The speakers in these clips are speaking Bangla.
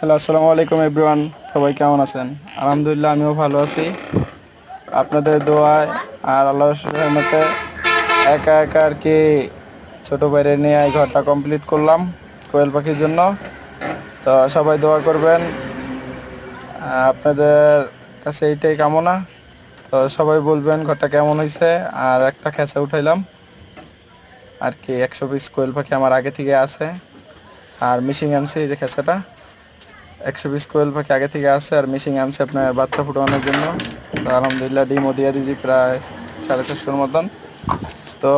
হ্যালো, আসসালামু আলাইকুম এভরিওয়ান। সবাই কেমন আছেন? আলহামদুলিল্লাহ, আমিও ভালো আছি। আপনাদের দোয়ায় আর আল্লাহর রহমতে একা একা আর কি ছোটো বাইরে নিয়ে এই ঘরটা কমপ্লিট করলাম কোয়েল পাখির জন্য। তো সবাই দোয়া করবেন। আপনাদের কাছে এইটাই কামনা। তো সবাই বলবেন ঘরটা কেমন হয়েছে আর একটা খেঁচা উঠাইলাম। আর কি একশো পিস কোয়েল পাখি আমার আগে থেকে আছে। আর মিশিং আনছি এই যে খেঁচাটা। একশো পিস কোয়েল পাখি আগে থেকে আছে আর মিশিং আনছে আপনার বাচ্চা ফুটানোর জন্য। তো আলহামদুলিল্লাহ ডিমও দিয়ে দিয়েছি প্রায় সাড়ে চারশোর মতন। তো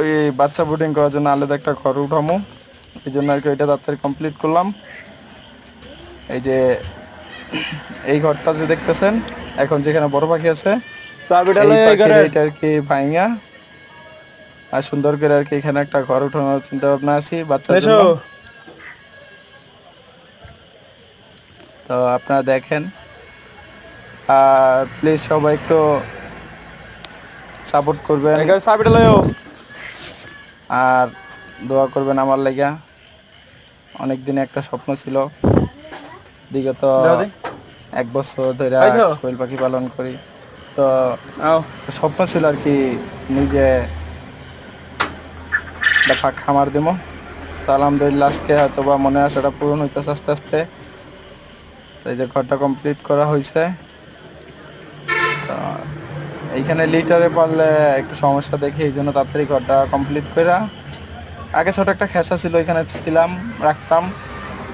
ওই বাচ্চা বুডিং করার জন্য আলাদা একটা ঘর উঠামো এই জন্য আর কি ওইটা তাড়াতাড়ি কমপ্লিট করলাম। এই যে এই ঘরটা যে দেখতেছেন এখন যেখানে বড় পাখি আছে এইটা আর কি ভাইঙ্গা আর সুন্দর করে আর কি এখানে একটা ঘর উঠানোর চিন্তা ভাবনা আছি। বাচ্চার জন্য তো আপনারা দেখেন। আর প্লিজ সবাই একটু সাপোর্ট করবেন। আর দোয়া করবেন আমার লাগা। অনেক দিনে একটা স্বপ্ন ছিল। বিগত এক বছর ধরে? কোয়েল পাখি পালন করি। তো স্বপ্ন ছিল আর কি নিজে একটা ফাঁক খামার দিব তো আলহামদুলিল্লাহ আজকে হয়তো বা মনে আসাটা পূরণ হইতেছে আস্তে আস্তে। তো এই যে ঘরটা কমপ্লিট করা হয়েছে তো এইখানে লিটারে পারলে একটু সমস্যা দেখি, এই জন্য তাড়াতাড়ি ঘরটা কমপ্লিট করে আগে ছোট একটা খেঁচা ছিল এখানে ছিলাম, রাখতাম।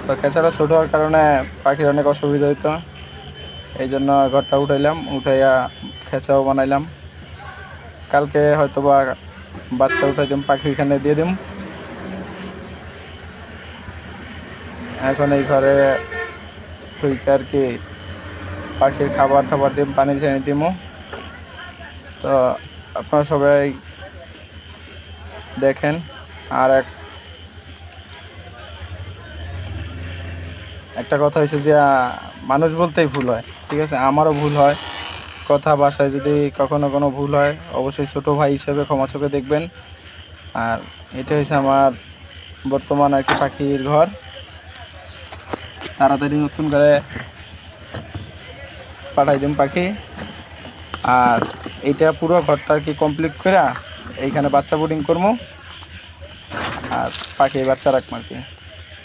তো খেঁচাটা ছোট হওয়ার কারণে পাখির অনেক অসুবিধা হইতো। এই জন্য ঘরটা উঠাইলাম, উঠাইয়া খেঁচাও বানাইলাম। কালকে হয়তো বা বাচ্চা উঠাই দিম, পাখি এখানে দিয়ে দিম। এখন এই ঘরে ঢুইকে আর কি, পাখির খাবার টাবার দিম, পানি টেনে দিম। তো আপনারা সবাই দেখেন, আর এক একটা কথা হয়েছে যে, মানুষ বলতেই ভুল হয়, ঠিক আছে? আমারও ভুল হয়। কথা বাসায় যদি কখনো কোনো ভুল হয়, অবশ্যই ছোট ভাই হিসেবে ক্ষমা চোখে দেখবেন। আর এটা হচ্ছে আমার বর্তমান আর কি পাখির ঘর। তাড়াতাড়ি নতুন করে পাঠাই দিন পাখি। আর এইটা পুরো ঘরটা আর কি কমপ্লিট করে এইখানে বাচ্চা বোর্ডিং করব আর পাখি বাচ্চা রাখব আর কি।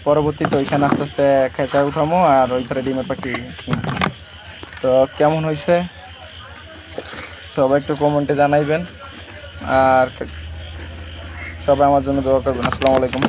পরবর্তীতে ওইখানে আস্তে আস্তে খেঁচা উঠামো আর ওই ঘরে ডিমের পাখি তো কেমন হয়েছে সবাই একটু কমেন্টে জানাইবেন। আর সবাই আমার জন্য দোয়া করবেন। আসসালামু আলাইকুম।